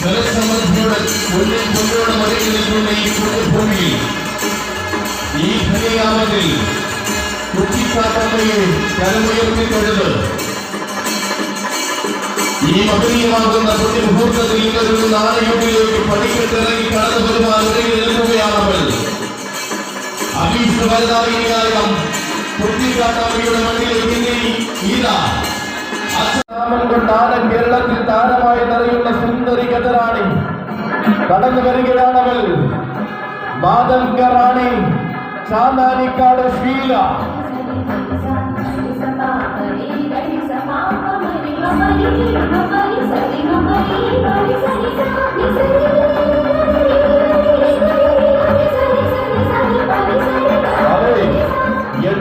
ജലസമൃദ്ധിയുടെ പൊന്നിൻ പൊന്നോട് മറിഞ്ഞു നിൽക്കുന്ന ഈ ഭൂമിയിൽ ഈ കരമുയർത്തി ഈ മകനീയമാകുന്ന പുണ്യമുഹൂർത്തത്തിൽ ഒരു നാണയുഗിലേക്ക് പടിക്കെട്ടിറങ്ങി കടന്നു വരുവാൻ ഇടയിൽ നിൽക്കുകയാണവൾ അഭീഷ്ടവരതായിയായ കുറ്റിക്കാട്ടമ്മയുടെ മണ്ണിലേക്ക് ഇനി ഇതാ. കൊണ്ടാണ് കേരളത്തിൽ താരമായി നിറയുന്ന സുന്ദരി ഗതറാണി കടന്നു വരികയാണവൾ മാതംഗ റാണി ചാന്താനിക്കാട് ഷീല. അതെ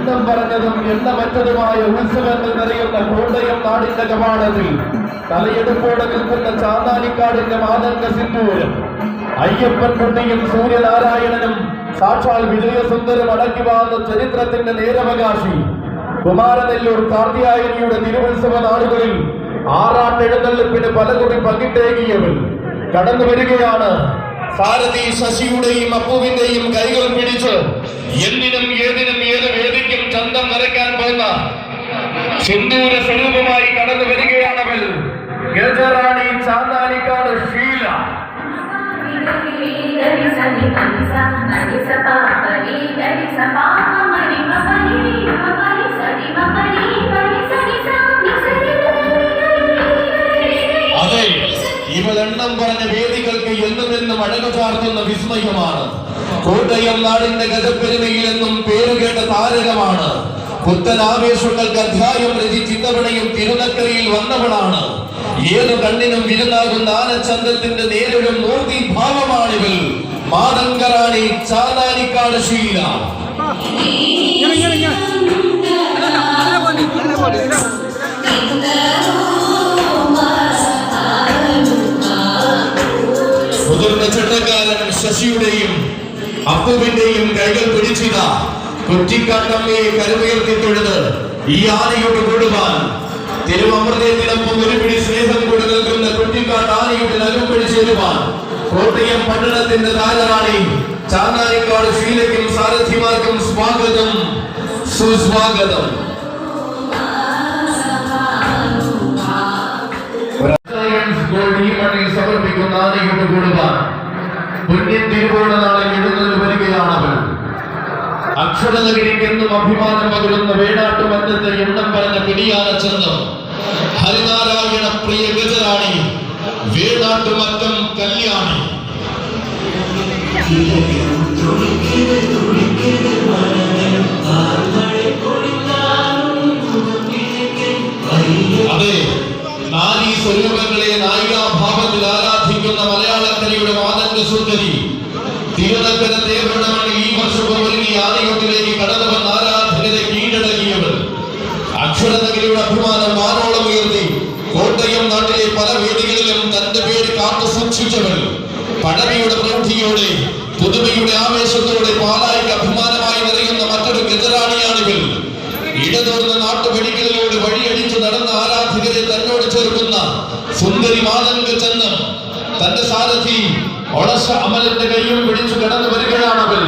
എണ്ണം പറഞ്ഞതും എണ്ണമറ്റതുമായ ഉത്സവങ്ങൾ നിറയുന്ന കോട്ടയം നാടിന്റെ കവാടത്തിൽ തലയെടുപ്പോടെ നിൽക്കുന്ന ചാന്താലിക്കാടിന്റെ മാതംഗ സിന്ദൂരം. അയ്യപ്പൻ കുട്ടിയും സൂര്യനാരായണനും സാക്ഷാൽ വിജയസുന്ദരം അടക്കി വാങ്ങുന്ന ചരിത്രത്തിന്റെ നേരവകാശി. കുമാരനെല്ലൂർ കാർത്തിയായനിയുടെ തിരുവുത്സവ നാളുകളിൽ ആറാട്ടെഴുന്നള്ളിപ്പിന് പലകുറി പങ്കിട്ടേകിയവൻ. കടന്നു വരികയാണ് സാരഥി ശശിയുടെയും അപ്പുവിന്റെയും കൈകൾ പിടിച്ച് എന്തിനും ഏതിനും ഏത് വേദിക്കും ചന്തം നിറയ്ക്കാൻ പോകുന്ന സിന്ദൂര സ്വരൂപമായി കടന്നു വരികയാണവൾ ഗജറാണി ചാന്താനിക്കാട് ഷീല. അതെ ഇവൾ എണ്ണം പറഞ്ഞ വേദികൾക്ക് എന്നും എന്നും അഴകു ചാർത്തുന്ന വിസ്മയമാണ് കോട്ടയം നാടിന്റെ ഗജപ്പെരുമയിൽ എന്നും പേരുകേട്ട താരകമാണ് പുത്തൻ ആവേശങ്ങൾക്ക് അധ്യായം രചിച്ച് ഇത്തവണയും തിരുനക്കരയിൽ വന്നവളാണ് ഏതു കണ്ണിനും വിരുന്നാകുന്ന ആനച്ചന്തത്തിന്റെ നേരിടും മൂർത്തി ഭാവമാണിവൾ മാതങ്കറാണി ചാതാനിക്കാട് ശീല ശശിയുടെയും അപ്പുവിന്റെയും കൈകൾ പിടിച്ചിത. കുറ്റിക്കാട്ടമ്മയെ കരുവയർത്തി തൊഴുത് ഈ ആനയോട് കൂടുവാൻ. തിരുവമൃതത്തിനൊപ്പം ഒരു സ്നേഹം കൊണ്ട് നിൽക്കുന്ന കുറ്റിക്കാട്ട് ആനയുടെ നഗം പിടിച്ചേരുവാൻ കോട്ടയം പട്ടണത്തിന്റെ രാജറാണി ചാന്നാരിക്കാട് ശീലയ്ക്കും സാരഥിമാർക്കും സ്വാഗതം. സുസ്വാഗതം. സമർപ്പിക്കുന്ന ആനയോട് കൂടുവാൻ. പുണ്യൻ തിരുവോണ നാളിൽ എഴുന്നേൽ വരികയാണ് അവൻ. എന്നും അഭിമാനം പകരുന്ന വേണാട്ടു മറ്റത്തെ എണ്ണം പറഞ്ഞ പിടിയാല ചന്തം ഹരിനാരായണ പ്രിയ ഗജറാണി വേണാട്ടുമറ്റം കല്യാണി. അതെ മറ്റൊരു ഇവർ ഇടതോർന്ന നാട്ടുപടികളിലൂടെ വഴിയടിച്ചു നടന്ന ആരാധകരെ തന്നോട് ചേർക്കുന്ന സുന്ദരി മാതങ്ക ചെന്ന് തന്റെ സാരഥി ഒളശ അമലന്റെ കൈയും പിടിച്ചു കടന്നു അവൻ.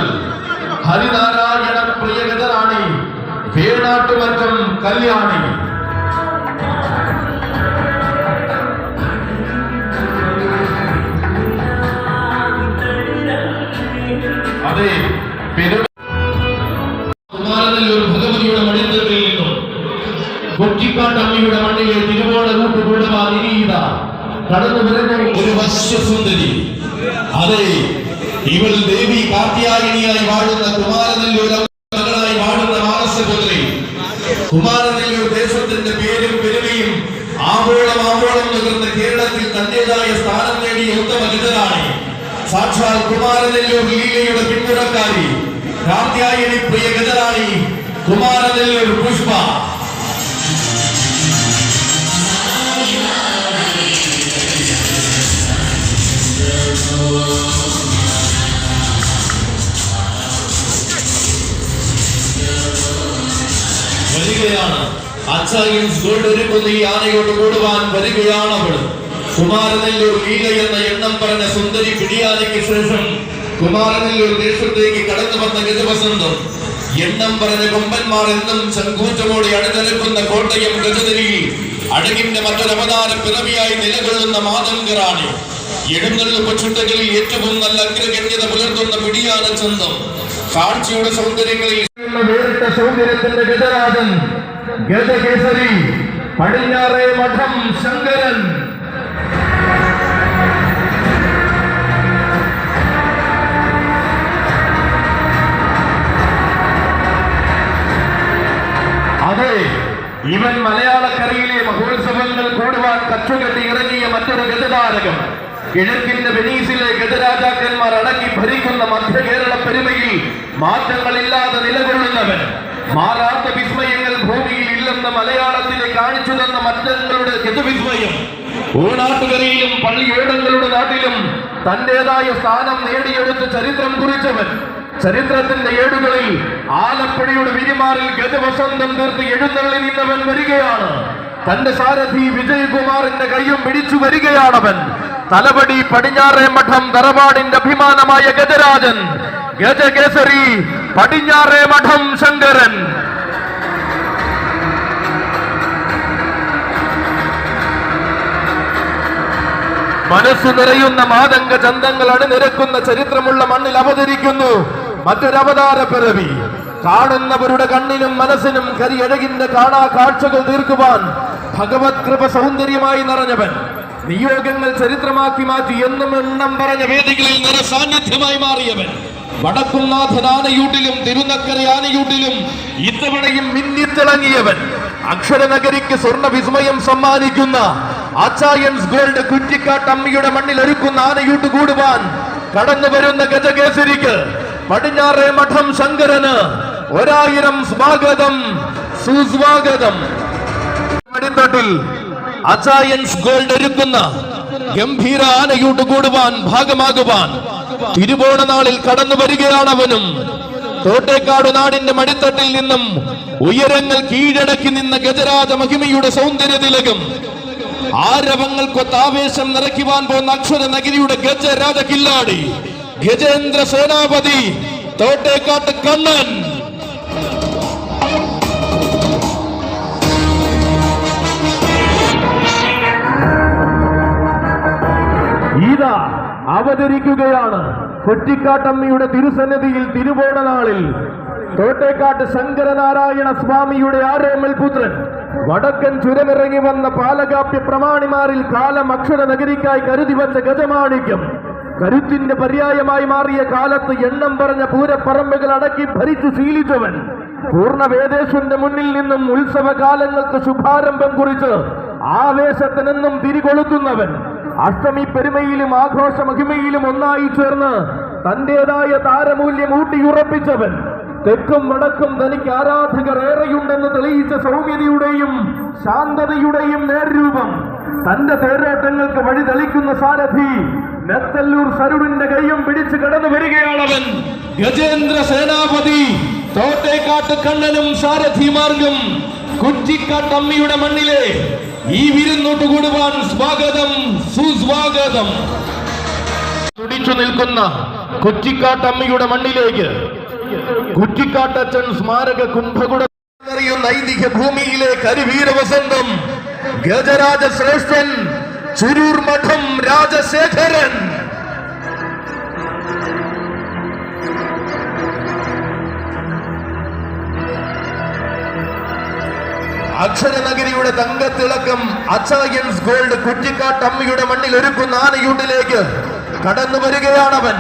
ഹരിനാരായണ പ്രിയഗതറാണി വേണാട്ടുമറ്റം കല്യാണി. അതെ പെരു കൊച്ചിക്കാട്ടമ്മയുടെ മണ്ണിലെ തിരുവോണ കൂട്ട് ഇനിയിത കടന്നു വരുന്ന ഒരു വശ്യസുന്ദരി അതെ ഇവൾ ദേവി കാർത്യായനിയായി വാഴുന്ന കുമാരനെല്ലൂർ മകളായി വാഴുന്ന മാനസപുത്രി. കുമാരനെല്ലൂർ ദേശത്തിന്റെ പേരും പെരുമയും ആവോളം ആവോളം നികർന്ന കേരളത്തിൽ തന്റേതായ സ്ഥാനം നേടിയ ഉത്തമ ഗതരാണി സാക്ഷാൽ കുമാരനെല്ലൂർ ലീലയുടെ പിന്തുണക്കാരി കാർത്യായനി പ്രിയ ഗതരാണി കുമാരനെല്ലൂർ പുഷ്പ. വരികയാണ്. ആനയോട് കൂടുവാൻ വരികയാണ് അവൾ എന്ന സുന്ദരി ശേഷം കടന്നു വന്ന നിലകൊള്ളുന്ന ഏറ്റവും അഗ്രഗണ്യത പുലർത്തുന്ന ചന്തം സൗന്ദര്യത്തിന്റെ ഗജരാജൻ ഗജകേസരി പടിഞ്ഞാറേ മഠം ശങ്കരൻ. അതെ ഇവൻ മലയാളക്കരയിലെ മഹോത്സവങ്ങൾ കൂടുവാൻ കച്ചുകെട്ടി ഇറങ്ങിയ മറ്റൊരു ഗതതാരകം കിഴക്കിന്റെ വെനീസിലെ ഗതരാജാക്കന്മാർ അടക്കി ഭരിക്കുന്ന മധ്യ കേരള പെരുമയിൽ മാറ്റങ്ങളില്ലാതെ നിലകൊള്ളുന്നവൻ. മാറാത്ത വിസ്മയങ്ങൾ ഭൂമിയിൽ ഇല്ലെന്ന് മലയാളത്തിലെ കാണിച്ചു തന്ന മറ്റങ്ങളുടെ ഗജവിസ്മയം ഊണാട്ടുകരയിലും പള്ളിയോടങ്ങളുടെ നാട്ടിലും തന്റേതായ സ്ഥാനം നേടിയെടുത്ത് ചരിത്രം കുറിച്ചവൻ. ചരിത്രത്തിന്റെ ഏടുകളിൽ ആലപ്പുഴയുടെ വിരിമാറിൽ ഗജവസന്തം തീർത്ത് എഴുന്നള്ളി നിന്നവൻ വരികയാണ്. തന്റെ സാരഥി വിജയകുമാറിന്റെ കൈയും പിടിച്ചു വരികയാണവൻ. തലപടി പടിഞ്ഞാറേ മഠം തറവാടിന്റെ അഭിമാനമായ ഗജരാജൻ. ഗജകേസരി പടിഞ്ഞാറേ മഠം ശങ്കരൻ. മനസ്സു നിറയുന്ന മാതംഗ ചന്തങ്ങൾ അണിനിരക്കുന്ന ചരിത്രമുള്ള മണ്ണിൽ അവതരിക്കുന്നു മറ്റൊരവതാര പിറവി. കാണുന്നവരുടെ കണ്ണിനും മനസ്സിനും കരിയഴകിന്റെ കാണാ കാഴ്ചകൾ തീർക്കുവാൻ ഭഗവത് കൃപ സൗന്ദര്യമായി നിറഞ്ഞവൻ. നിയോഗങ്ങൾ ചരിത്രമാക്കി മാറ്റി എന്നും എണ്ണം പറഞ്ഞ വേദികളിൽ നിറ സാന്നിധ്യമായി മാറിയവൻ. വടക്കുംനാഥൻ തിരുനക്കരയാനയൂട്ടിലും ഇത്തവണയും മിന്നിത്തിളങ്ങിയവൻ അക്ഷരനഗരിക്ക് സ്വർണ വിസ്മയം സമ്മാനിക്കുന്ന അച്ചായൻസ് ഗോൾഡ് കുറ്റിക്കാട്ട് അമ്മയുടെ മണ്ണിൽ ഒരുക്കുന്ന ആനയൂട്ട് കൂടുവാൻ കടന്നു വരുന്ന ഗജകേസരിക്ക് പടിഞ്ഞാറേ മഠം ശങ്കരന് ഒരായിരം സ്വാഗതം സുസ്വാഗതം. അച്ചായൻസ് ഗോൾഡ് ഒരുക്കുന്ന ഗംഭീര ആനയോട് കൂടുവാൻ ഭാഗമാകുവാൻ. തിരുവോണ നാളിൽ കടന്നു വരികയാണവനും തോട്ടേക്കാട് നാടിന്റെ മടിത്തട്ടിൽ നിന്നും ഉയരങ്ങൾ കീഴടക്കി നിന്ന ഗജരാജ മഹിമയുടെ സൗന്ദര്യ തിലകം ആരവങ്ങൾക്കൊത്ത ആവേശം നിറയ്ക്കുവാൻ പോകുന്ന അക്ഷര നഗരിയുടെ ഗജരാജ കില്ലാടി. ഗജേന്ദ്ര സേനാപതി തോട്ടേക്കാട്ട് കണ്ണൻ. ഇതാ അവതരിക്കുകയാണ്. കൊറ്റിക്കാട്ടമ്മയുടെ തിരുസന്നിധിയിൽ തിരുവോണ നാളിൽ തോട്ടേക്കാട്ട് ശങ്കരനാരായണ സ്വാമിയുടെ ആരോമൽ പുത്രൻ വടക്കൻ ചുരമിറങ്ങി വന്ന പാലകാപ്യ പ്രമാണിമാരിൽ കാലം അക്ഷര നഗരിക്കായി കരുതി വച്ച ഗജമാണിക്യം. കരുത്തിന്റെ പര്യായമായി മാറിയ കാലത്ത് എണ്ണം പറഞ്ഞ പൂരപ്പറമ്പുകൾ അടക്കി ഭരിച്ചു ശീലിച്ചവൻ. പൂർണ വേദേശ്വന്റെ മുന്നിൽ നിന്നും ഉത്സവകാലങ്ങൾക്ക് ശുഭാരംഭം കുറിച്ച് ആവേശത്തിനെന്നും തിരികൊളുത്തുന്നവൻ. അഷ്ടമി പെരുമയിലും ആഘോഷ മഹിമയിലും ഒന്നായി ചേർന്ന് തന്റേതായ താരമൂല്യം ഊട്ടിയുറപ്പിച്ചവൻ. തെക്കും വടക്കും തനിക്ക് ആരാധകർ ഏറെയുണ്ടെന്ന് തെളിയിച്ച സൗമ്യതയുടെയും ശാന്തതയുടെയും നേർരൂപം. തന്റെ തേരോട്ടങ്ങൾക്ക് വഴി തെളിക്കുന്ന സാരഥി നെത്തല്ലൂർ സരുവിന്റെ കൈയും പിടിച്ചു കടന്നു വരികയാണവൻ. ഗജേന്ദ്ര സേനാപതി. തോട്ടേക്കാട്ട് കണ്ണനും സാരഥിമാർഗം കുറ്റിക്കാട്ടമ്മയുടെ മണ്ണിലെ ഈ വിരുന്നോട്ട് കൂടുവാൻ സ്വാഗതം സുസ്വാഗതം. തുടിച്ചു നിൽക്കുന്ന കുറ്റിക്കാട്ടമ്മയുടെ മണ്ണിലേക്ക് കുറ്റിക്കാട്ടച്ചൻ സ്മാരക കുംഭകുട അറിയുന്ന ഐതിഹ്യ ഭൂമിയിലെ കരിവീര വസന്തം ഗജരാജ ശ്രേഷ്ഠൻ ചുരൂർ മഠം രാജശേഖരൻ. അക്ഷരനഗരിയുടെ തങ്കത്തിളക്കം അച്ചായൻസ് ഗോൾഡ് കുറ്റിക്കാട്ട് അമ്മയുടെ മണ്ണിൽ ഒരുക്കുന്ന ആനയൂട്ടിലേക്ക് കടന്നു വരികയാണവൻ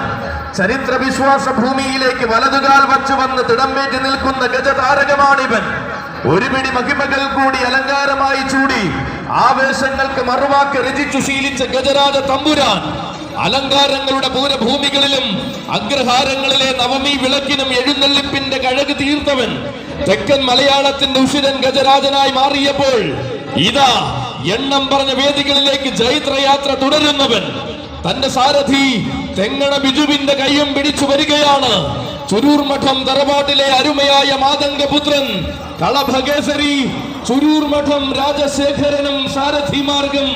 ചരിത്ര വിശ്വാസ ഭൂമിയിലേക്ക് വലതുകാൽ വച്ചു വന്ന് തിടമ്പേറ്റ് നിൽക്കുന്ന ഗജതാരകമാണിവൻ ഒരു പിടി മഹിമകൾ കൂടി അലങ്കാരമായി ചൂടി ആവേശങ്ങൾക്ക് മറുവാക്ക് രചിച്ചു ശീലിച്ച ഗജരാജ തമ്പുരാൻ. അലങ്കാരങ്ങളുടെ പൂരഭൂമികളിലും അഗ്രഹാരങ്ങളിലെ നവമി വിളക്കിനും എഴുന്നള്ളിപ്പിന്റെ കഴക് തീർത്തവൻ. തെക്കൻ മലയാളത്തിന്റെ ഉഷിരൻ ഗജരാജനായി മാറിയപ്പോൾ ഇതാ എണ്ണം പറഞ്ഞ വേദികളിലേക്ക് ജൈത്രയാത്ര തുടരുന്നവൻ. തന്റെ സാരഥി തെങ്ങണ ബിജുവിന്റെ കൈയും പിടിച്ചു വരികയാണ്. ചുരൂർ മഠം തറവാട്ടിലെ അരുമയായ മാതംഗപുത്രൻ കളഭകേസരി ചുരൂർ മഠം രാജശേഖരനും സാരഥി മാർഗം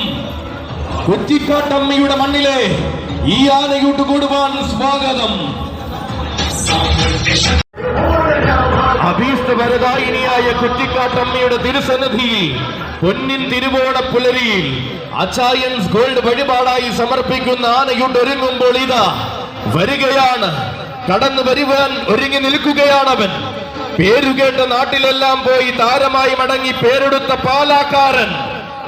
കുറ്റിക്കാട്ടമ്മയുടെ മണ്ണിലെ ഈ ആനയൂട്ട് കൂടുവാൻ സ്വാഗതം. അഭീഷ്ടവരദായിനിയായ കുറ്റിക്കാട്ടമ്മയുടെ തിരുസന്നിധിയിൽ പൊന്നിൻ തിരുവോണ പുലരിയിൽ അച്ചായൻസ് ഗോൾഡ് വഴിപാടായി സമർപ്പിക്കുന്ന ആനയുണ്ട് ഒരുങ്ങുമ്പോൾ ഇതാ. വരികയാണ്. കടന്നു വരുവാൻ ഒരുങ്ങി നിൽക്കുകയാണവൻ പേരുകേട്ട നാട്ടിലെല്ലാം പോയി താരമായി മടങ്ങി പേരെടുത്ത പാലാക്കാരൻ.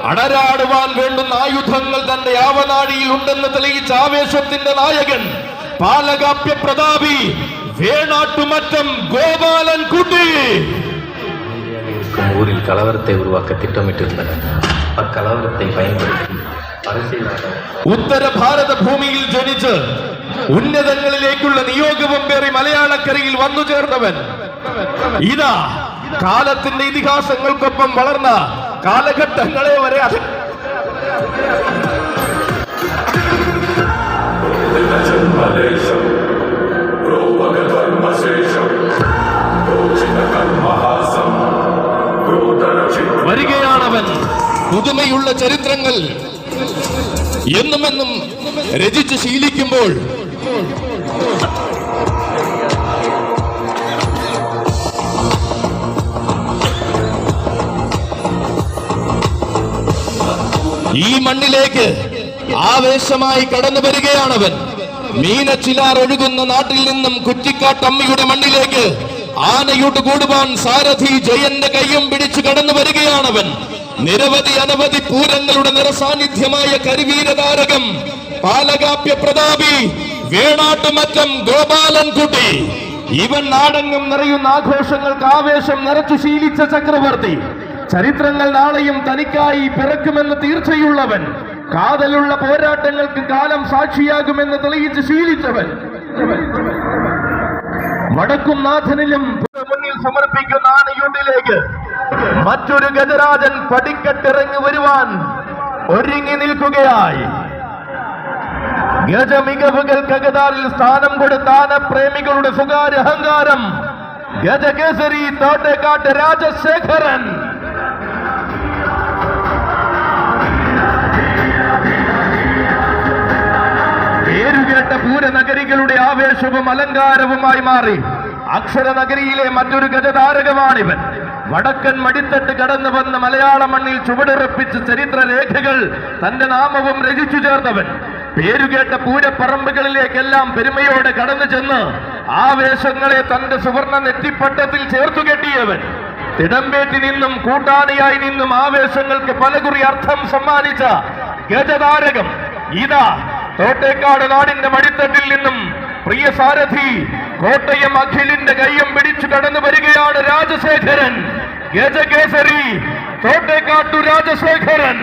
അടരാടുവാൻ വേണ്ടുന്ന ആയുധങ്ങൾ തന്റെ ആവനാഴിയിൽ ഉണ്ടെന്ന് തെളിയിച്ച ആവേശത്തിന്റെ നായകൻ പാലകാപ്യ പ്രതാപി. വേണാട്ടുമറ്റം ഗോപാലൻ കുട്ടി. ഊരിൽ കലവരത്തെ ഉരുവാക്ക திட்டமிட்டிருந்தனர் அக்கலவரத்தை பயன்படுத்தி அரசியலாக ഉത്തര ഭാരത ഭൂമിയിൽ ജനിച്ച് ഉന്നതങ്ങളിലേക്കുള്ള നിയോഗവും പേറി മലയാളക്കരയിൽ വന്നു ചേർന്നവൻ. ഇതാ കാലത്തിന്റെ ഇതിഹാസങ്ങൾക്കൊപ്പം വളർന്ന കാലഘട്ടങ്ങളെ വരെ അത്. Malaysia. വരികയാണവൻ. പുതുമയുള്ള ചരിത്രങ്ങൾ എന്നുമെന്നും രചിച്ച് ശീലിക്കുമ്പോൾ ഈ മണ്ണിലേക്ക് ആവേശമായി കടന്നു വരികയാണവൻ. മീനച്ചിലാർ ഒഴുകുന്ന നാട്ടിൽ നിന്നും കുറ്റിക്കാട്ടമ്മിയുടെ മണ്ണിലേക്ക് ആനയോട്ട് കൂടുവാൻ സാരഥി ജയന്റെ കൈയും പിടിച്ചു കടന്നു വരികയാണവൻ. നിരവധി അനവധി പൂരങ്ങളുടെ നിറസാന്നിധ്യമായ കരിവീരതാരകം പാലകാപ്യ പ്രതാപി വേണാട്ടുമറ്റം ഗോപാലൻ കുട്ടി ഇവൻ നാടങ്ങും നിറയുന്ന ആഘോഷങ്ങൾക്ക് ആവേശം നിറച്ചു ശീലിച്ച ചക്രവർത്തി. ചരിത്രങ്ങൾ നാളെയും തനിക്കായി പിറക്കുമെന്ന് തീർച്ചയുള്ളവൻ. കാതലുള്ള പോരാട്ടങ്ങൾക്ക് കാലം സാക്ഷിയാകുമെന്ന് തെളിയിച്ച് ശീലിച്ചവൻ. വടക്കും നാഥനിലും മുന്നിൽ സമർപ്പിക്കുന്ന ആനയുണ്ടിലേക്ക് മറ്റൊരു ഗജരാജൻ പടിക്കെട്ടിറങ്ങി വരുവാൻ ഒരുങ്ങി നിൽക്കുകയായി. ഗജമികവുകൾ കഗതാറിൽ സ്ഥാനം കൊടുത്ത ആനപ്രേമികളുടെ സ്വകാര്യ അഹങ്കാരം ഗജകേസരി തോട്ടേക്കാട്ട് രാജശേഖരൻ. പൂരനഗരികളുടെ ആവേശവും അലങ്കാരവുമായി മാറി. അക്ഷരനഗരിയിലെ മറ്റൊരു ഗജതാരകമാണിവൻ. വടക്കൻ മടിത്തട്ട് കടന്നു വന്ന മലയാള മണ്ണിൽ ചുവടുറപ്പിച്ച് ചരിത്ര രേഖകൾ തന്റെ നാമവും രചിച്ചു ചേർന്നവൻ പേരുകേട്ട പൂരപ്പറമ്പുകളിലേക്കെല്ലാം പെരുമയോടെ കടന്നു ചെന്ന് ആവേശങ്ങളെ തന്റെ സുവർണ നെറ്റിപ്പട്ടത്തിൽ ചേർത്തു കെട്ടിയവൻ. തിടമ്പേറ്റി നിന്നും കൂട്ടാനയായി നിന്നും ആവേശങ്ങൾക്ക് പലകുറി അർത്ഥം സമ്മാനിച്ച ഗജതാരകം. ഇതാ തോട്ടേക്കാട് നാടിന്റെ മടിത്തട്ടിൽ നിന്നും പ്രിയ സാരഥി കോട്ടയം അഖിലിന്റെ കയ്യം പിടിച്ചു കടന്നു വരികയാണ് രാജശേഖരൻ. ഗജകേസരി തോട്ടേക്കാട്ടു രാജശേഖരൻ.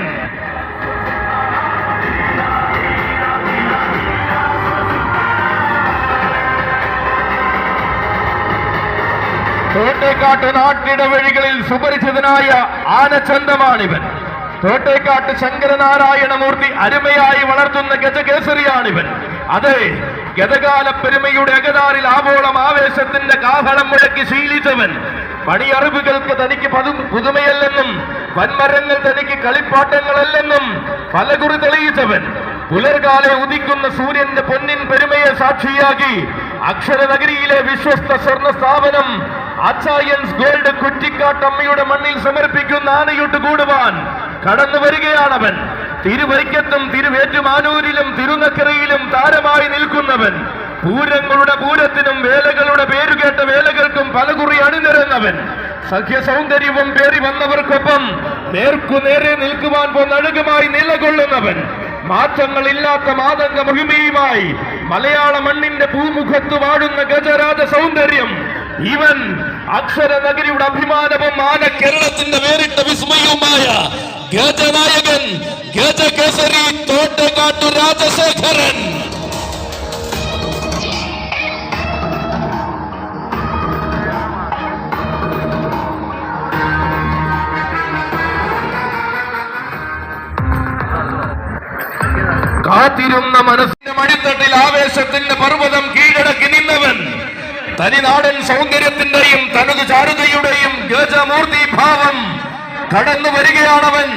തോട്ടേക്കാട്ട് നാട്ടിടവഴികളിൽ സുപരിചിതനായ ആനച്ചന്തമാണിവൻ. തോട്ടേക്കാട്ട് ശങ്കരനാരായണമൂർത്തി അരുമയായി വളർത്തുന്ന ഗജകേസരിയാണിവൻ. അതെ ഗതകാല പെരുമയുടെ അകതാറിൽ ആവോളം ആവേശത്തിന്റെ കാഹളം മുഴക്കി ശീലിച്ചവൻ. പണിയറിവുകൾക്ക് തനിക്ക് പതു- പുതുമയല്ലെന്നും വൻമരങ്ങൾ തനിക്ക് കളിപ്പാട്ടങ്ങളല്ലെന്നും പലകുറി തെളിയിച്ചവൻ. പുലർകാലെ ഉദിക്കുന്ന സൂര്യന്റെ പൊന്നിൻ പെരുമയെ സാക്ഷിയാക്കി അക്ഷരനഗരിയിലെ വിശ്വസ്ത സ്വർണ സ്ഥാപനം അച്ചായൻസ് ഗോൾഡ് കുറ്റിക്കാട്ടമ്മയുടെ മണ്ണിൽ സമർപ്പിക്കുന്ന ആനയൂട്ട് കൂടുവാൻ കടന്നു വരികയാണവൻ. തിരുവരിക്കത്തും തിരുവേറ്റുമാനൂരിലും തിരുനക്കരയിലും താരമായി നിൽക്കുന്നവൻ. പൂരങ്ങളുടെ പൂരത്തിനും വേലകളുടെ പേരുകേട്ട വേലകൾക്കും പലകുറി അണിനിരന്നവൻ. സഖ്യ സൗന്ദര്യവും പേറി വന്നവർക്കൊപ്പം നേർക്കുനേരെ നിൽക്കുവാൻ പോന്നഴുകുമായി നിലകൊള്ളുന്നവൻ. മാറ്റങ്ങളില്ലാത്ത മാതംഗ മഹിമയുമായി മലയാള മണ്ണിന്റെ ഭൂമുഖത്ത് വാഴുന്ന ഗജരാജ സൗന്ദര്യം. ഇവൻ അക്ഷര നഗരിയുടെ അഭിമാനവും ആന കേരളത്തിന്റെ വേറിട്ട വിസ്മയവുമായ ഗജനായകൻ ഗജകേസരി തോട്ടക്കാട്ടു രാജശേഖരൻ. കാത്തിരുന്ന മനസ്സിന്റെ മടിത്തട്ടിൽ ആവേശത്തിന്റെ പർവതം കീഴടക്കി നിന്നവൻ. തനിനാടൻ സൗന്ദര്യത്തിന്റെയും തനത് ചാരുതയുടെയും ഗജമൂർത്തി ഭാവം കടന്നു വരികയാണവൻ.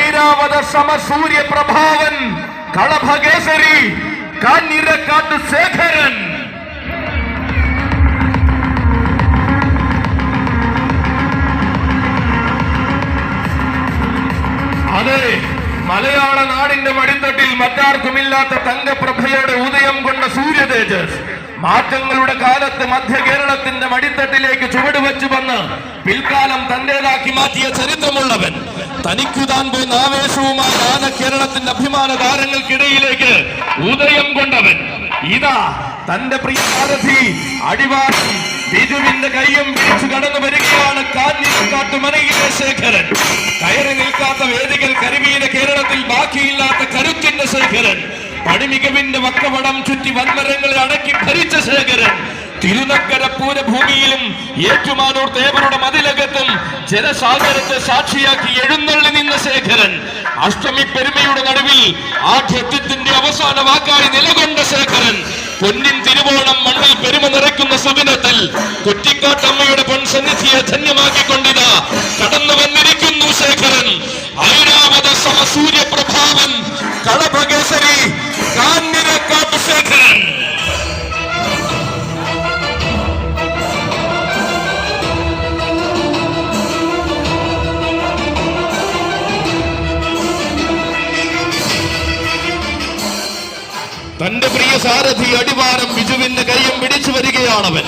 ഐരാവത സമസൂര്യ പ്രഭാവൻ കളഭകേസരി കാഞ്ഞിരക്കാട്ട് ശേഖരൻ. അതെ മലയാള നാടിന്റെ മടിത്തട്ടിൽ മറ്റാർക്കുമില്ലാത്ത തങ്കപ്രഭയുടെ ഉദയം കൊണ്ട സൂര്യ തേജസ് മാറ്റങ്ങളുടെ കാലത്ത് മധ്യ കേരളത്തിന്റെ മടിത്തട്ടിലേക്ക് ചുവടുവെച്ചു വന്ന് പിൽക്കാലം തന്റേതാക്കി മാറ്റിയ ചരിത്രമുള്ളവൻ തനിക്കു താൻ പോന്ന ആവേശവുമായി ആന കേരളത്തിന്റെ അഭിമാന താരങ്ങൾക്കിടയിലേക്ക് ഉദയം കൊണ്ടവൻ. ഇതാ തന്റെ പ്രിയ സാരഥി അടിവാരി ബിജുവിന്റെ കയ്യും പിടിച്ചു കടന്നു വരികയാണ് കാഞ്ഞിരക്കാട്ടുമനയിലെ ശേഖരൻ. കയറി നിൽക്കാത്ത വേദികൾ കരിമീന കേരളത്തിൽ ബാക്കിയില്ലാത്ത കരുത്തിന്റെ ശേഖരൻ. പണിമികവിന്റെ വക്കവടം ചുറ്റി വൻമരങ്ങളെ അടക്കി ഭരിച്ച ശേഖരൻ. തിരുനക്കര പൂരഭൂമിയിലും ഏറ്റുമാനൂർ ദേവരുടെ മതിലകത്തും ജനസാഗരത്തെ സാക്ഷിയാക്കി എഴുന്നള്ളി നിന്ന ശേഖരൻ. അഷ്ടമി പെരുമയുടെ നടുവിൽ ആഠ്യത്വത്തിന്റെ അവസാന വാക്കായി നിലകൊണ്ട ശേഖരൻ. പൊന്നിൻ തിരുവോണം മണ്ണിൽ പെരുമ നിറയ്ക്കുന്ന സുദിനത്തിൽ കുറ്റിക്കാട്ടമ്മയുടെ പൊൻസന്നിധിയെ ധന്യമാക്കിക്കൊണ്ടിതാ. കടന്നു വന്നിരിക്കുന്നു തന്റെ